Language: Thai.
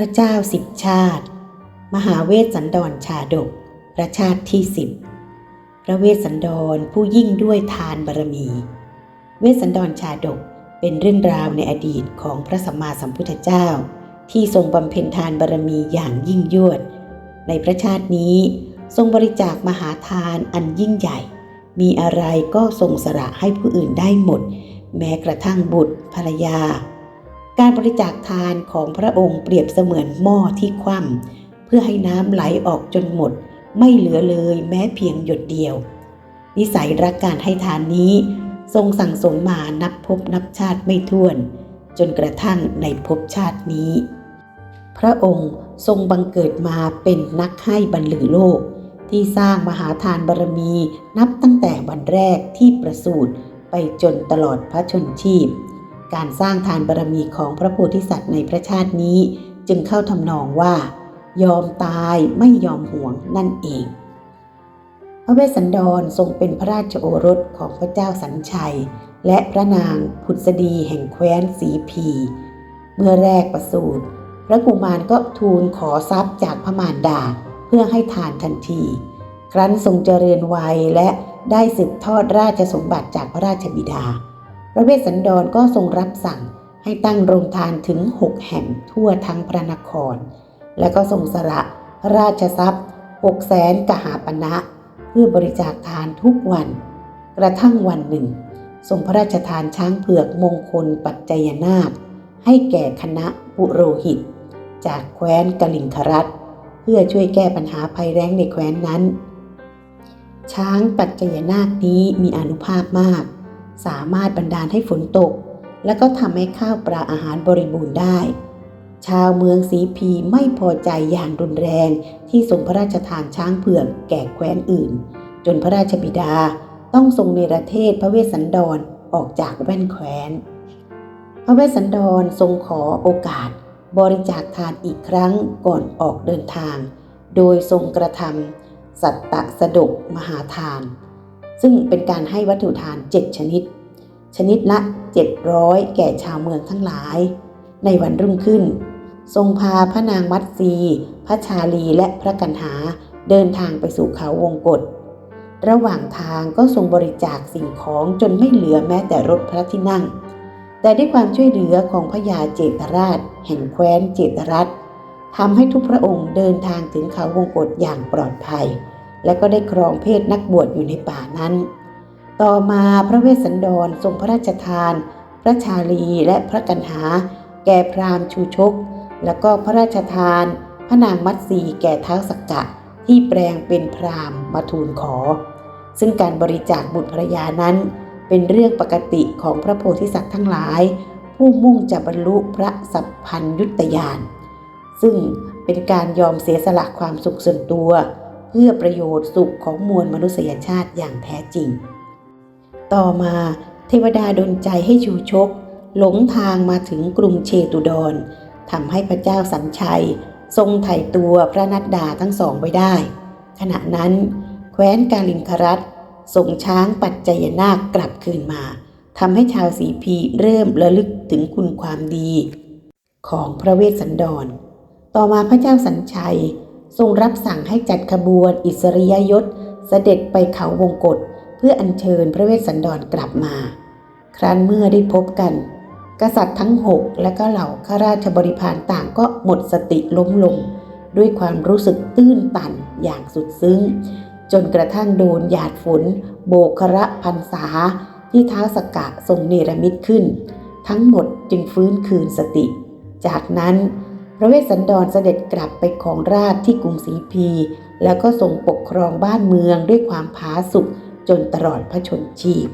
พระเจ้าสิบชาติ มหาเวสสันดรชาดก พระชาติที่สิบพระเวสสันดรผู้ยิ่งด้วยทานบารมี เวสสันดรชาดกเป็นเรื่องราวในอดีตของพระสัมมาสัมพุทธเจ้า ที่ทรงบำเพ็ญทานบารมีอย่างยิ่งยวด ในพระชาตินี้ทรงบริจาคมหาทานอันยิ่งใหญ่ มีอะไรก็ทรงสละให้ผู้อื่นได้หมด แม้กระทั่งบุตรภรรยา การบริจาคทานของพระองค์เปรียบเสมือนหม้อที่คว่ำเพื่อให้น้ำไหลออกจนหมด ไม่เหลือเลยแม้เพียงหยดเดียว นิสัยรักการให้ทานนี้ ทรงสั่งสมมานับพบนับชาติไม่ถ้วน จนกระทั่งในภพชาตินี้ พระองค์ทรงบังเกิดมาเป็นนักให้บรรลือโลก ที่สร้างมหาทานบารมีนับตั้งแต่วันแรกที่ประสูติไปจนตลอดพระชนชีพ การสร้างทานบารมีของพระโพธิสัตว์ในพระชาตินี้ จึงเข้าทำนองว่า ยอมตายไม่ยอมห่วงนั่นเอง พระเวสสันดรทรงเป็นพระราชโอรสของพระเจ้าสัญชัย และพระนางผุดสดีแห่งแคว้นสีพี เมื่อแรกประสูติพระกุมารก็ทูลขอทรัพย์จากพระมารดาเพื่อให้ทานทันที ครั้นทรงเจริญวัยและได้สืบทอดราชสมบัติจากพระราชบิดา ระเวสสันดรก็ทรงรับสั่งให้ตั้งโรงทานถึงหกแห่งทั่วทั้งพระนคร และก็ทรงสละราชทรัพย์หกแสนกหาปณะเพื่อบริจาคทานทุกวัน กระทั่งวันหนึ่ง ทรงพระราชทานช้างเผือกมงคลปัจจยนาคให้แก่คณะปุโรหิต จากแคว้นกลิงครัตเพื่อช่วยแก้ปัญหาภัยแล้งในแคว้นนั้น ช้างปัจจยนาคนี้มีอนุภาพมาก สามารถบันดาลให้ฝนตก และก็ทำให้ข้าวปลาอาหารบริบูรณ์ได้ ชาวเมืองสีพีไม่พอใจอย่างรุนแรงที่ทรงพระราชทานช้างเผือกแก่แคว้นอื่น จนพระราชบิดาต้องทรงเนรเทศพระเวสสันดรออกจากแว่นแคว้น พระเวสสันดรทรงขอโอกาสบริจาคทานอีกครั้งก่อนออกเดินทาง โดยทรงกระทำสัตตสดกมหาทาน ซึ่งเป็นการให้วัตถุทานเจ็ดชนิด ชนิดละ 700 แก่ชาวเมืองทั้งหลาย ในวันรุ่งขึ้น ทรงพาพระนางมัตสีพระชาลีและพระกันหาเดินทางไปสู่เขาวงกฏระหว่างทางก็ทรงบริจาคสิ่งของจนไม่เหลือแม้แต่รถพระที่นั่ง แต่ด้วยความช่วยเหลือของพระยาเจตราช แห่งแคว้นเจตรัฐทำให้ทุกพระองค์เดินทางถึงเขาวงกฏอย่างปลอดภัย และก็ได้ครองเพศนักบวชอยู่ในป่านั้น ต่อมาพระเวสสันดรทรงพระราชทาน พระชาลีและพระกันหา แก่พราหมณ์ชูชก แล้วก็พระราชทาน พระนางมัตสีแก่ท้าวสักกะที่แปลงเป็นพราหมณ์มาทูลขอ ซึ่งการบริจาคบุตรภรรยานั้น เป็นเรื่องปกติของพระโพธิสัตว์ทั้งหลาย ผู้มุ่งจะบรรลุพระสัพพัญยุตยาน ซึ่งเป็นการยอมเสียสละความสุขส่วนตัว เพื่อประโยชน์สุขของมวลมนุษยชาติอย่างแท้จริง ต่อมาเทวดาดลใจให้ชูชก หลงทางมาถึงกรุงเชตุดรทำให้พระเจ้าสัญชัย ทรงไถ่ตัวพระนัดดาทั้งสองไว้ได้ ขณะนั้น แคว้นกาลิงครัตส่งช้างปัจจยนาคกลับคืนมาทำให้ชาวสีพีเริ่มระลึกถึงคุณความดี ของพระเวสสันดร ต่อมาพระเจ้าสัญชัย ทรงรับสั่งให้จัดขบวนอิสริยยศเสด็จไปเขาวงกฏเพื่ออัญเชิญพระเวสสันดรกลับมา ครั้นเมื่อได้พบกัน กษัตริย์ทั้งหกและก็เหล่าข้าราชบริพารต่างก็หมดสติล้มลง ด้วยความรู้สึกตื้นตันอย่างสุดซึ้ง จนกระทั่งโดนหยาดฝน โบกระพันษา ที่เท้าสกกะทรงเนรมิตขึ้น ทั้งหมดจึงฟื้นคืนสติ จากนั้น พระเวสสันดรเสด็จกลับไปของราชที่กรุงศรีพี แล้วก็ทรงปกครองบ้านเมืองด้วยความผาสุกจนตลอดพระชนชีพ